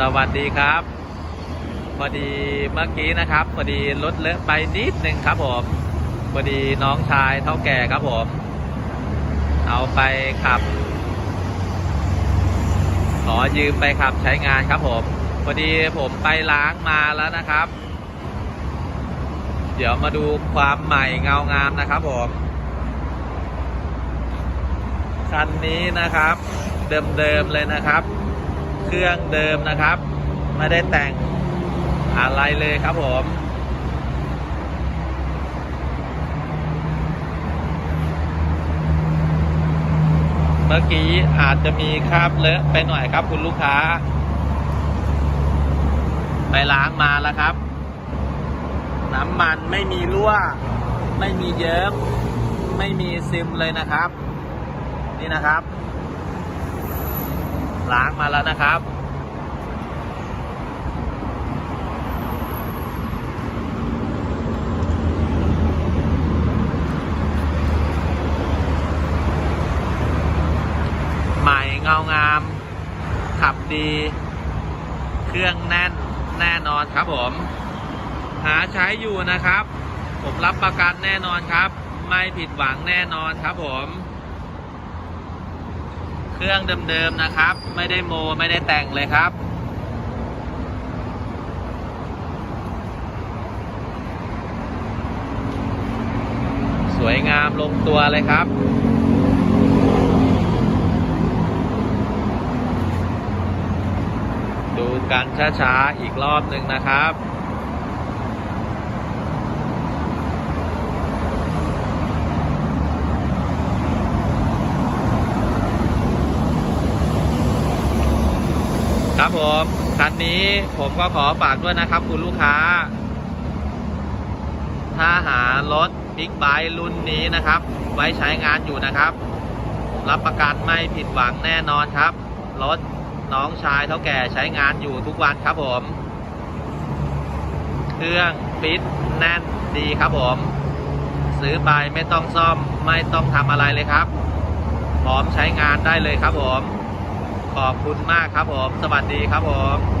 สวัสดีครับ พอดีเมื่อกี้นะครับ พอดีรถเลอะไปนิดนึงครับผมพอดีน้องชายเท่าแก่ครับผม เอาไปขับ ขอยืมไปขับใช้งานครับผม พอดีผมไปล้างมาแล้วนะครับ เดี๋ยวมาดูความใหม่เงางามนะครับผมคันนี้นะครับ เดิมๆเลยนะครับ เครื่องเดิมนะครับ ไม่ได้แต่งอะไรเลยครับผมเมื่อกี้อาจจะมีคราบเลอะไปหน่อยครับคุณลูกค้า ไปล้างมาแล้วครับ น้ำมันไม่มีรั่ว ไม่มีเยิ้มไม่มีซึมเลยนะครับ นี่นะครับ ล้างมาแล้วนะครับ ใหม่เงางาม ขับดี เครื่องแน่นแน่นอนครับผม หาใช้อยู่นะครับ ผมรับประกันแน่นอนครับ ไม่ผิดหวังแน่นอนครับผม เครื่องเดิมๆนะครับ ไม่ได้โมไม่ได้แต่งเลยครับ สวยงามลงตัวเลยครับดูกันช้าๆ อีกรอบหนึ่งนะครับ ครับผมคันนี้ผมก็ขอฝากด้วยนะครับคุณลูกค้า ถ้าหารถบิ๊กไบค์รุ่นนี้นะครับ ไว้ใช้งานอยู่นะครับ รับประกันไม่ผิดหวังแน่นอนครับ รถน้องชายเท่าแก่ใช้งานอยู่ทุกวันครับผม เครื่องฟิตแน่นดีครับผม ซื้อไปไม่ต้องซ่อมไม่ต้องทำอะไรเลยครับ พร้อมใช้งานได้เลยครับผม ขอบคุณมากครับผม สวัสดีครับผม